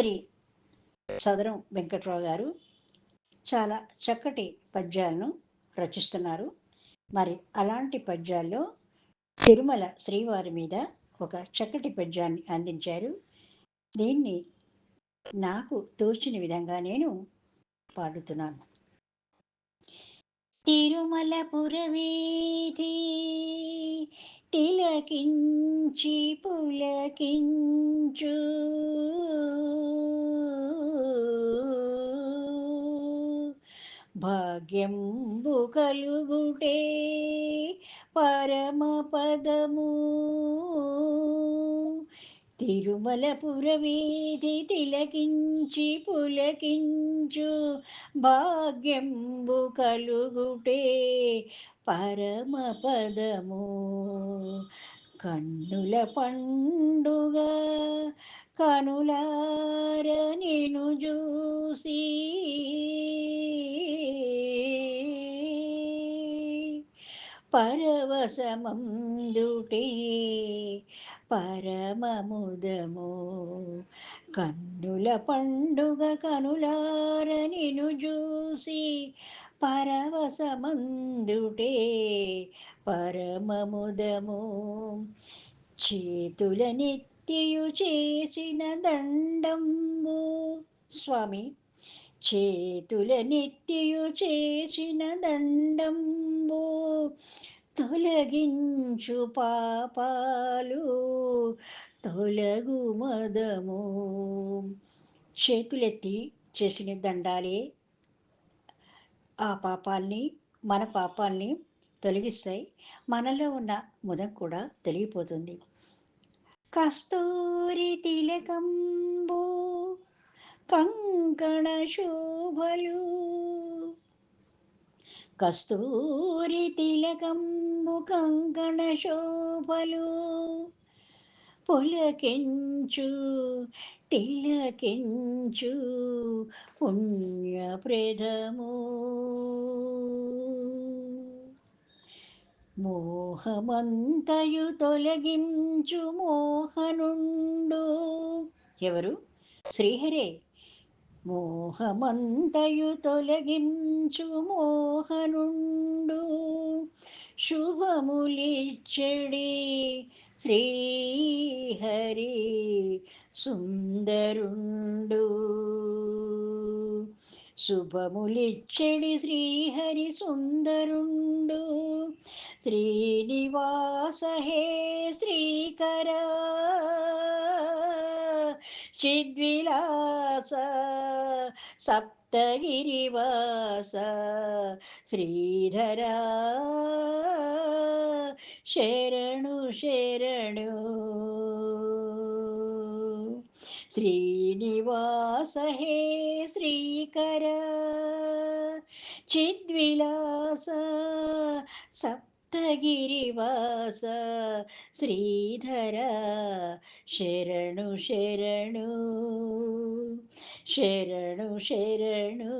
శ్రీ సదరం వెంకట్రావు గారు చాలా చక్కటి పద్యాలను రచిస్తున్నారు. మరి అలాంటి పద్యాల్లో తిరుమల శ్రీవారి మీద ఒక చక్కటి పద్యాన్ని అందించారు. దీన్ని నాకు తోచిన విధంగా నేను పాడుతున్నాను. తిరుమల పురవీధి తిలకించి పులకించు. భాగ్యంబు కలుగుటే పరమ పదము తిరుమలపుర తిలకించి పులకించు భాగ్యంబు కలుగుటే పరమ పదము. కన్నుల పండుగ కనులార నిను చూసి పరవశమందుటే పరమముదము. కన్నుల పండుగ కనులార నిను చూసి పరవశమందుటే పరమముదము. చేతుల నెత్తియు చేసిన దండంబు స్వామి చేతుల నిత్యు చేసిన దండంబు తొలగించు పాపాలు తొలగు మదము. చేతులెత్తి చేసిన దండాలే ఆ పాపాల్ని మన పాపాల్ని తొలగిస్తాయి. మనలో ఉన్న ముదం కూడా తొలగిపోతుంది. కస్తూరి తిలకంబు కం శోభలు కస్తూరి తిలకంబు కంకణ శోభలు పులకించు తిలకించు పుణ్యప్రదము మోహమంతయు తొలగించు మోహనుండు ఎవరు శ్రీహరే మోహమంతయు తొలగించు మోహనుండు శుభములిచ్చడి శ్రీహరి సుందరుండు. శుభములిచ్చడి శ్రీహరి సుందరుండు శ్రీనివాస హే శ్రీకరా ചിദ്വിലാസ സപ്തഗിരിവാസ ശ്രീധര ശരണു ശരണു. ശ്രീനിവാസ ഹേ ശ്രീകര ചിദ്വിലാസ സപ് ഭക്തഗിരിവാസ ശ്രീധര ശരണു ശരണു ശരണു ശരണു